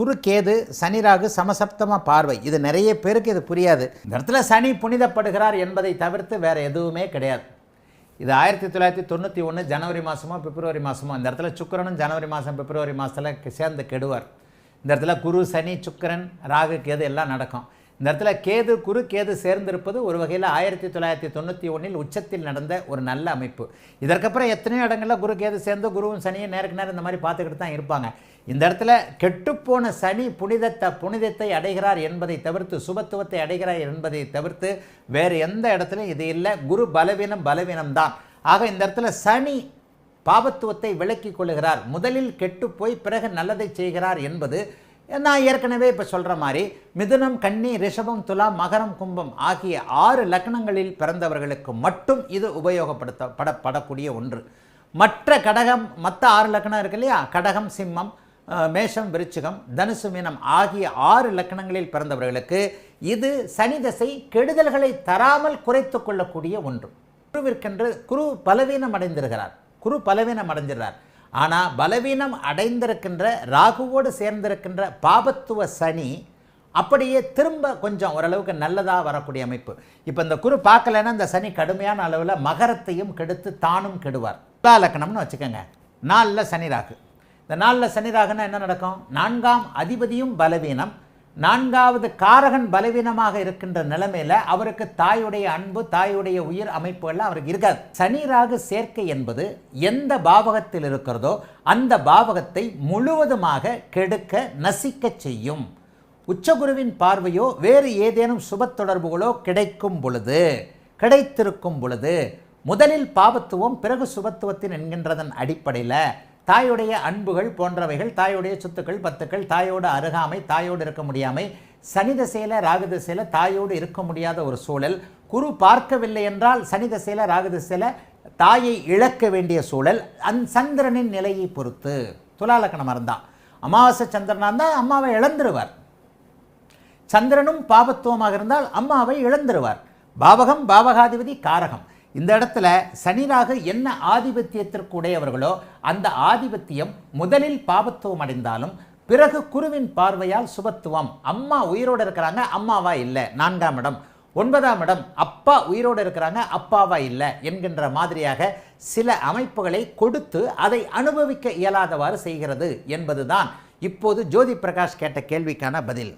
குறுக்கேது சனி ராகு சமசப்தம பார்வை. இது நிறைய பேருக்கு இது புரியாது. இந்த இடத்துல சனி புனிதப்படுகிறார் என்பதை தவிர்த்து வேறு எதுவுமே கிடையாது. இது ஆயிரத்தி தொள்ளாயிரத்தி தொண்ணூற்றி ஒன்று ஜனவரி மாதமோ பிப்ரவரி மாதமோ இந்த இடத்துல சுக்கிரனும் ஜனவரி மாதம் பிப்ரவரி மாதத்தில் சேர்ந்து கெடுவார். இந்த இடத்துல குரு சனி சுக்கிரன் ராகு கேது எல்லாம் நடக்கும். இந்த இடத்துல கேது குரு கேது சேர்ந்திருப்பது ஒரு வகையில் ஆயிரத்தி தொள்ளாயிரத்தி தொண்ணூற்றி ஒன்றில் உச்சத்தில் நடந்த ஒரு நல்ல அமைப்பு. இதற்கப்புறம் எத்தனையோ இடங்களில் குரு கேது சேர்ந்து குருவும் சனியும் நேருக்கு நேரம் இந்த மாதிரி பார்த்துக்கிட்டு தான் இருப்பாங்க. இந்த இடத்துல கெட்டுப்போன சனி புனிதத்தை புனிதத்தை அடைகிறார் என்பதை தவிர்த்து சுபத்துவத்தை அடைகிறார் என்பதை தவிர்த்து வேறு எந்த இடத்துலையும் இது இல்லை. குரு பலவீனம் பலவீனம் தான். ஆக இந்த இடத்துல சனி பாபத்துவத்தை விளக்கிக் கொள்கிறார் முதலில் கெட்டு போய் பிறகு நல்லதை செய்கிறார் என்பது நான் ஏற்கனவே இப்போ சொல்கிற மாதிரி மிதுனம் கன்னி ரிஷபம் துலா மகரம் கும்பம் ஆகிய ஆறு லக்னங்களில் பிறந்தவர்களுக்கு மட்டும் இது உபயோகப்படுத்தப்பட படக்கூடிய ஒன்று. மற்ற கடகம் மற்ற ஆறு லக்னம் இருக்கு இல்லையா? கடகம் சிம்மம் மேஷம் விருச்சிகம் தனுசு மீனம் ஆகிய ஆறு லக்னங்களில் பிறந்தவர்களுக்கு இது சனி தசை கெடுதல்களை தராமல் குறைத்து கொள்ளக்கூடிய ஒன்று. குருவிற்கென்று குரு பலவீனம் அடைந்திருக்கிறார் குரு பலவீனம் அடைஞ்சிருக்கிறார் ஆனால் பலவீனம் அடைந்திருக்கின்ற ராகுவோடு சேர்ந்திருக்கின்ற பாபத்துவ சனி அப்படியே திரும்ப கொஞ்சம் ஓரளவுக்கு நல்லதாக வரக்கூடிய அமைப்பு. இப்போ இந்த குரு பார்க்கலன்னா இந்த சனி கடுமையான அளவில் மகரத்தையும் கெடுத்து தானும் கெடுவார். துலா வச்சுக்கோங்க. நாலில் சனி ராகு. இந்த நாலில் சனி ராகுன்னா என்ன நடக்கும்? நான்காம் அதிபதியும் பலவீனம். நான்காவது காரகன் பலவீனமாக இருக்கின்ற நிலைமையில அவருக்கு தாயுடைய அன்பு தாயுடைய உயிர் அமைப்புகள்லாம் அவருக்கு இருக்காது. சனி ராகு சேர்க்கை என்பது எந்த பாவகத்தில் இருக்கிறதோ அந்த பாவகத்தை முழுவதுமாக கெடுக்க நசிக்க செய்யும். உச்சகுருவின் பார்வையோ வேறு ஏதேனும் சுப தொடர்புகளோ கிடைக்கும் பொழுது கிடைத்திருக்கும் பொழுது முதலில் பாபத்துவம் பிறகு சுபத்துவத்தின் என்கின்றதன் அடிப்படையில் தாயுடைய அன்புகள் போன்றவைகள் தாயுடைய சொத்துக்கள் பத்துக்கள் தாயோட அருகாமை தாயோடு இருக்க முடியாமை சனி தசையில் ராகு தசையில் தாயோடு இருக்க முடியாத ஒரு சூழல். குரு பார்க்கவில்லை என்றால் சனி தசையில் ராகு தாயை இழக்க வேண்டிய சூழல். அந் சந்திரனின் நிலையை பொறுத்து. துலாலக்கணம் இருந்தால் அமாவாசை சந்திரனா இருந்தால் அம்மாவை இழந்துருவார். சந்திரனும் பாபத்துவமாக இருந்தால் அம்மாவை இழந்துருவார். பாவகம் பாவகாதிபதி காரகம். இந்த இடத்துல சனிராக என்ன ஆதிபத்தியத்திற்கு உடையவர்களோ அந்த ஆதிபத்தியம் முதலில் பாபத்துவம் அடைந்தாலும் பிறகு குருவின் பார்வையால் சுபத்துவம். அம்மா உயிரோடு இருக்கிறாங்க அம்மாவா இல்லை. நான்காம் இடம். ஒன்பதாம் இடம் அப்பா உயிரோடு இருக்கிறாங்க அப்பாவா இல்லை என்கின்ற மாதிரியாக சில அமைப்புகளை கொடுத்து அதை அனுபவிக்க இயலாதவாறு செய்கிறது என்பதுதான். இப்போது ஜோதி பிரகாஷ் கேட்ட கேள்விக்கான பதில்.